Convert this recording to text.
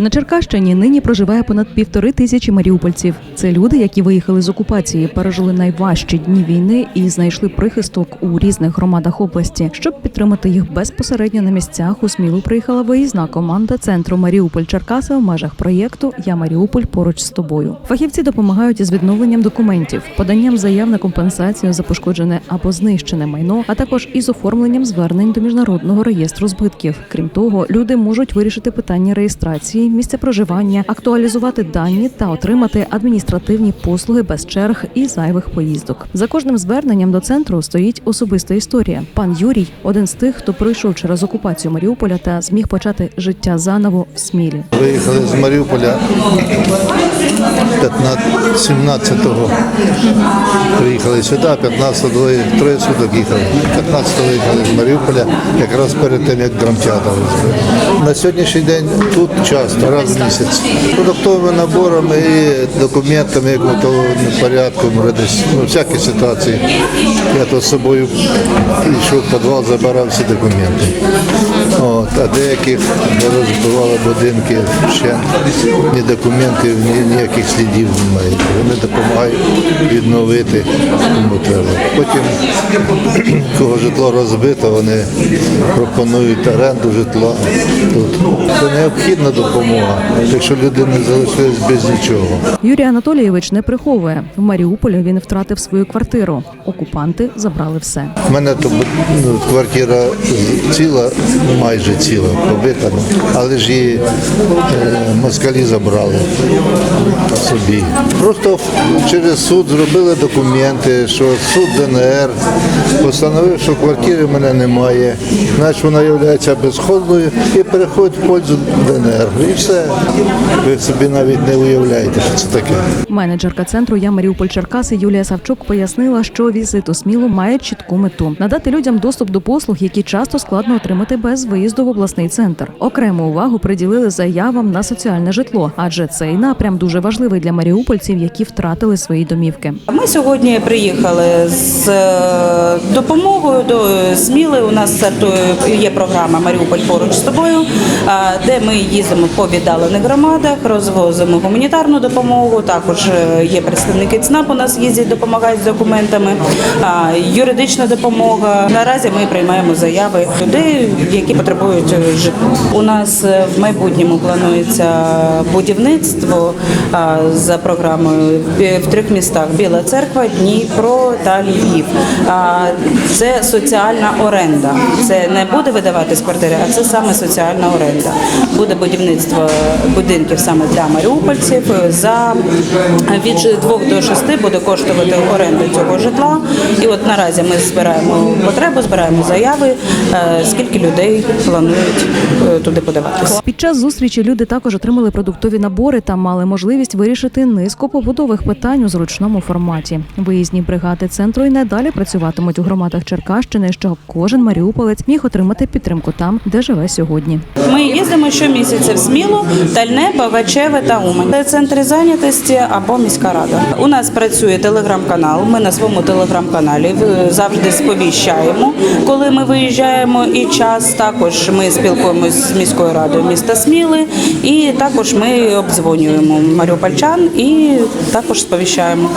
На Черкащині нині проживає понад півтори тисячі маріупольців. Це люди, які виїхали з окупації, пережили найважчі дні війни і знайшли прихисток у різних громадах області. Щоб підтримати їх безпосередньо на місцях, у Смілу приїхала виїзна команда центру Маріуполь Черкаси в межах проєкту Я Маріуполь поруч з тобою. Фахівці допомагають із відновленням документів, поданням заяв на компенсацію за пошкоджене або знищене майно, а також із оформленням звернень до міжнародного реєстру збитків. Крім того, люди можуть вирішити питання реєстрації, місця проживання, актуалізувати дані та отримати адміністративні послуги без черг і зайвих поїздок. За кожним зверненням до центру стоїть особиста історія. Пан Юрій один з тих, хто пройшов через окупацію Маріуполя та зміг почати життя заново в Смілі. Виїхали з Маріуполя 15, 17-го. Приїхали сюди, 15-го двоє, троє суток їхали. 15-го виїхали з Маріуполя, якраз перед тим, як драмтеатр. На сьогоднішній день тут часто, раз в місяць. Продуктовими наборами і документами, як порядком, ну, всякі ситуації. Я то з собою йшов в підвал, забирав всі документи. От, а деяких розбивали будинки, ще ні документів, ні ніяких слідів немає. Вони допомагають відновити кому треба. Потім, кого житло розбито, вони пропонують оренду житла тут. Це необхідна допомога, якщо люди не залишились без нічого. Юрій Анатолійович не приховує в Маріуполі. Він втратив свою квартиру. Окупанти забрали все. У мене то ну, квартира ціла, ну, майже ціла, побита, але ж її е, москалі забрали собі. Просто через суд зробили документи, що суд ДНР постановив, що квартири в мене немає, значить вона є безходною і переходить в пользу ДНР. І все. Ви собі навіть не уявляєте, що це таке. Менеджерка центру Я Маріуполь Черкаси Юлія Савчук пояснила, що візит у Смілу має чітку мету надати людям доступ до послуг, які часто складно отримати без виїзду в обласний центр. Окрему увагу приділили заявам на соціальне житло, адже цей напрям дуже важливий для маріупольців, які втратили свої домівки. Ми сьогодні приїхали з е, допомогою до Сміли. У нас є програма Маріуполь поруч з тобою, де ми їздимо по віддалених громадах, розвозимо гуманітарну допомогу. Також е, є представники ЦНАП. У нас їздять, допомагають з документами, юридична допомога. Наразі ми приймаємо заяви людей, які потребують е, житла. У нас в майбутньому планується будівництво за програмою в трьох містах: Біла Церква, Дніпро та Львів. Це соціальна оренда. Це не буде видаватись квартири, а це саме соціальна оренда. Буде будівництво будинків саме для маріупольців. За від 2 до 6 буде коштувати оренда цього житла. І от наразі ми збираємо потребу, збираємо заяви, е, скільки людей планують е, туди подаватися. Під час зустрічі люди також отримали продуктові набори та мали можливість вирішити низку побутових питань у зручному форматі. Виїзні бригади центру і надалі працюватимуть у громадах Черкащини, щоб кожен маріуполець міг отримати підтримку там, де живе сьогодні. Ми їздимо щомісяця в Смілу, Тальне, Павачеве та Умань. Це центри зайнятості або міська рада. У нас працює телеграм-канал. Ми на своєму телеграм-каналі е, завжди сповіщаємо, коли ми виїжджаємо. І час також ми спілкуємося з міською радою міста Сміли, і також ми обдзвонюємо маріупольчан і також сповіщаємо.